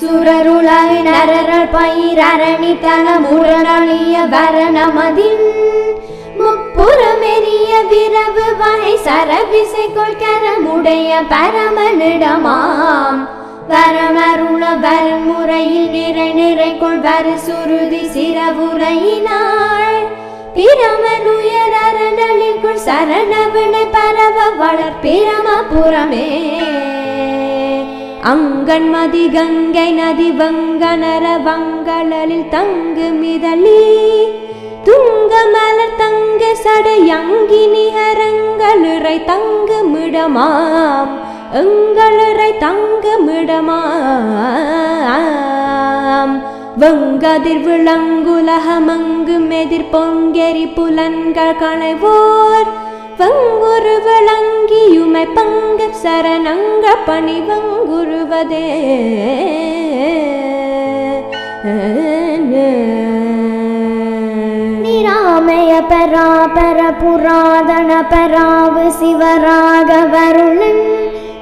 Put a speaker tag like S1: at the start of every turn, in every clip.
S1: சுரருளாய் நரரள் பயிரணி தன முரணழிய வரணமதின் முப்புறமெறிய விரவு வகை சரவிசை கொள்கரமுடைய பரமனிடமாம். வரமருள வரமுறையில் நிறை நிறை கொள்வரு சுருதி சிறவுரையினாள். பிரமனுயர் அரணலிற்குள் சரணவினை பரவ வளர் பிரமபுரமே. அங்கன்மதி கங்கை நதி வங்கனர வங்களில் தங்கு மிதலி. துங்க மலர் தங்க சடையங்கி நிகரங்களுரை தங்கு மிடமாம். எங்களுரை தங்கு மிடமாம். வெங்கதிர் விளங்குலகமங்கு மெதிர் பொங்கெரி புலன்கள் களைவோர். வங்குரு விளங்கு செய்யுமை பங்கு சரணங்க பணிவங்குருவதே. நிராமய பராபர புராதன பராவு சிவராக வருளன்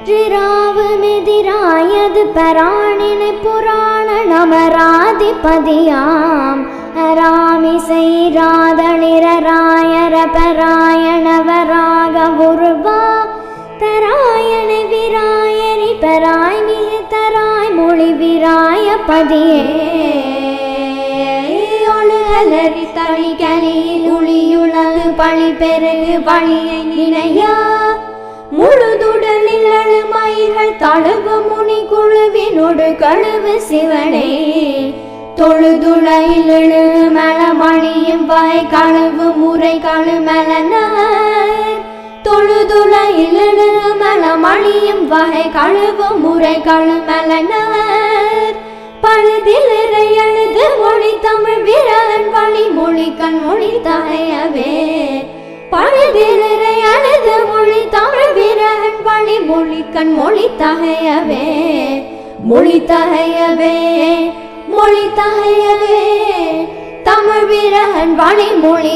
S1: ரிராவு மெதிராயது பராணினை புராண நமராதிபதியாம். அராமிசை ராதளிராயர பராயணவராக உருவா. தராயண விராயரி பராய் மிக தராய் மொழி விராய பதியே. ஒழுகலறி கலியில் ஒளியுலகு பழி பெருகு பழியை நினையா. முழுதுடலில் அழுமயிர்கள் தழுவு முனி குழுவினோடு கழுவு சிவனே. தொழுதுளையில் எழு மலமணியும் வாய் கழுவு முறை கழுமலனார் தொழுதுளையில் எழு மலமணியும் வகை கழுவும் முறை கழுமலனர். பழுதில் எழுது மொழி தமிழ் வீரன் வழி மொழி கண் மொழி தகையவே பழுதில் எழுது மொழி தமிழ் வீரன் வழி மொழி கண் மொழி தகையவே மொழி தகையவே மொழி தகையவே தமிழ் வீரன் வழி மொழி